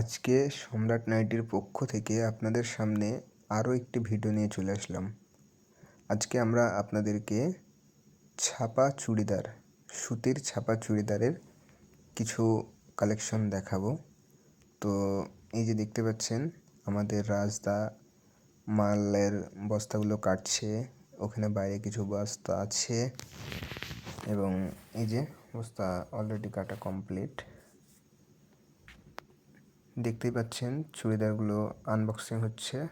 আজকে সম্রাট নাইটির পক্ষ থেকে আপনাদের সামনে আরও একটি ভিডিও নিয়ে চলে আসলাম। আজকে আমরা আপনাদেরকে ছাপা চুড়িদার, সুতির ছাপা চুড়িদারের কিছু কালেকশন দেখাবো। তো এই যে দেখতে পাচ্ছেন, আমাদের রাজদা মালের বস্তাগুলো কাটছে, ওখানে বাইরে কিছু বস্তা আছে এবং এই যে বস্তা অলরেডি কাটা কমপ্লিট দেখতেই পাচ্ছেন চুড়িদারগুলো আনবক্সিং হচ্ছে।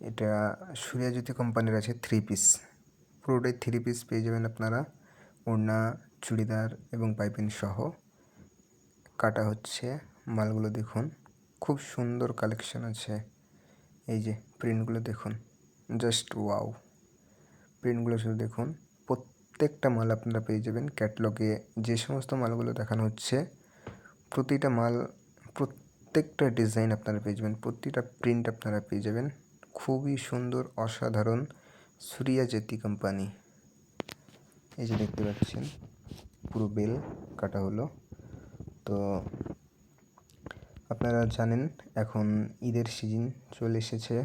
এটা সূর্যাজ্যোতি কোম্পানির আছে থ্রি পিস পুরোটাই থ্রি পিস পেয়ে যাবেন আপনারা। ওড়না, চুড়িদার এবং পাইপিং সহ। কাটা হচ্ছে মালগুলো দেখুন। খুব সুন্দর কালেকশন আছে। এই যে প্রিন্টগুলো দেখুন। জাস্ট ওয়াও প্রিন্টগুলো শুধু দেখুন। প্রত্যেকটা মাল আপনারা পেয়ে যাবেন। ক্যাটলগে যে সমস্ত মালগুলো দেখানো হচ্ছে, প্রতিটা মাল প্রত্যেকটা ডিজাইন আপনারা পেয়ে যাবেন, প্রতিটা প্রিন্ট আপনারা পেয়ে যাবেন। খুবই সুন্দর, অসাধারণ সুরিয়া জেতি কোম্পানি এই যে দেখতে পাচ্ছেন, পুরো বেল কাটা হলো। তো আপনারা জানেন, এখন ঈদের সিজন চলে এসেছে।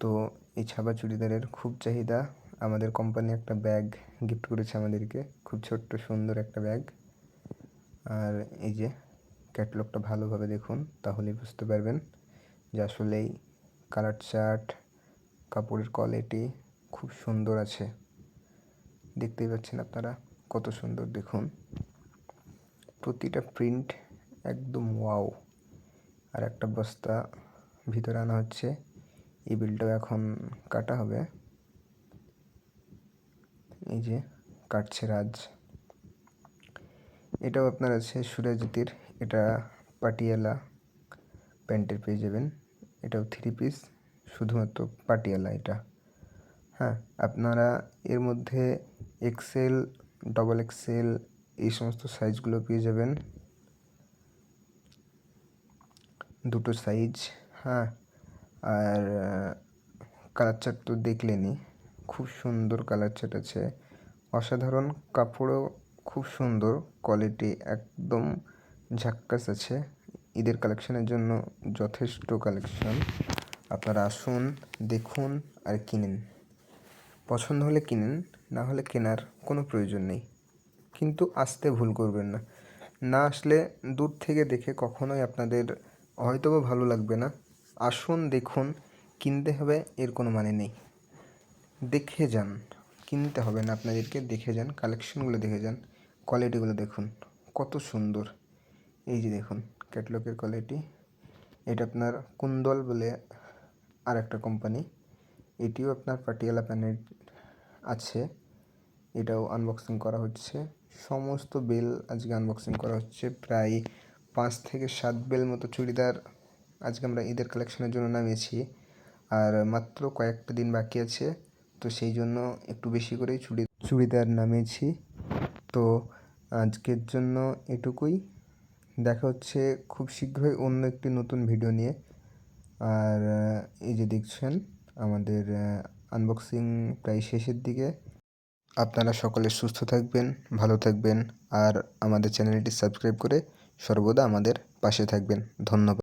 তো এই ছাপা চুড়িদারের খুব চাহিদা। আমাদের কোম্পানি একটা ব্যাগ গিফট করেছে আমাদেরকে, খুব ছোট্ট সুন্দর একটা ব্যাগ আর এই যে ক্যাটলগটা ভালোভাবে দেখুন, তাহলেই বুঝতে পারবেন যে আসলেই কালার চার্ট কাপড়ের কোয়ালিটি খুব সুন্দর আছে। দেখতেই পাচ্ছেন আপনারা কত সুন্দর, দেখুন। প্রতিটা প্রিন্ট একদম ওয়াও আর একটা বস্তা ভিতরে আনা হচ্ছে, এই বিলটাও এখন কাটা হবে। এই যে কাটছে রাজ। এটাও আপনার আছে সুরাজ্যোতির এটা পাটিয়ালা প্যান্টের পেয়ে যাবেন। এটাও থ্রি পিস শুধুমাত্র পাটিয়ালা এটা। হ্যাঁ আপনারা এর মধ্যে এক্সেল ডবল এক্সেল এই সমস্ত সাইজগুলো পেয়ে যাবেন। দুটো সাইজ হ্যাঁ আর কালার চার্ট তো দেখলেনই, খুব সুন্দর কালার চার্ট আছে। অসাধারণ, কাপড়ও খুব সুন্দর কোয়ালিটি একদম ঝাক্কাস আছে। ঈদের কালেকশনের জন্য যথেষ্ট কালেকশন আপনারা আসুন, দেখুন আর কিনেন। পছন্দ হলে কিনেন, না হলে কেনার কোনো প্রয়োজন নেই। কিন্তু আসতে ভুল করবেন না। না আসলে দূর থেকে দেখে কখনোই আপনাদের হয়তো বা ভালো লাগবে না। আসুন, দেখুন, কিনতে হবে, এর কোনো মানে নেই। দেখে যান, কিনতে হবে না আপনাদেরকে, দেখে যান কালেকশনগুলো দেখে যান কোয়ালিটিগুলো দেখুন। কত সুন্দর। এই যে দেখুন ক্যাটলগের কোয়ালিটি এটা আপনার কুন্দল বলে আর একটা কোম্পানি এটিও আপনার পাটিয়ালা প্যানের আছে। এটাও আনবক্সিং করা হচ্ছে। সমস্ত বেল আজকে আনবক্সিং করা হচ্ছে। প্রায় পাঁচ থেকে সাত বেল মতো চুড়িদার আজকে আমরা ঈদের কালেকশনের জন্য নামিয়েছি। আর মাত্র কয়েকটা দিন বাকি আছে, তো সেই জন্য একটু বেশি করেই চুড়ি, চুড়িদার নামিয়েছি। তো আজকের জন্য এটুকুই। দেখা হচ্ছে খুব শীঘ্রই অন্য একটি নতুন ভিডিও নিয়ে। আর এই যে দেখছেন, আমাদের আনবক্সিং প্রায় শেষের দিকে। আপনারা সকলে সুস্থ থাকবেন, ভালো থাকবেন, আর আমাদের চ্যানেলটি সাবস্ক্রাইব করে সর্বদা আমাদের পাশে থাকবেন। ধন্যবাদ।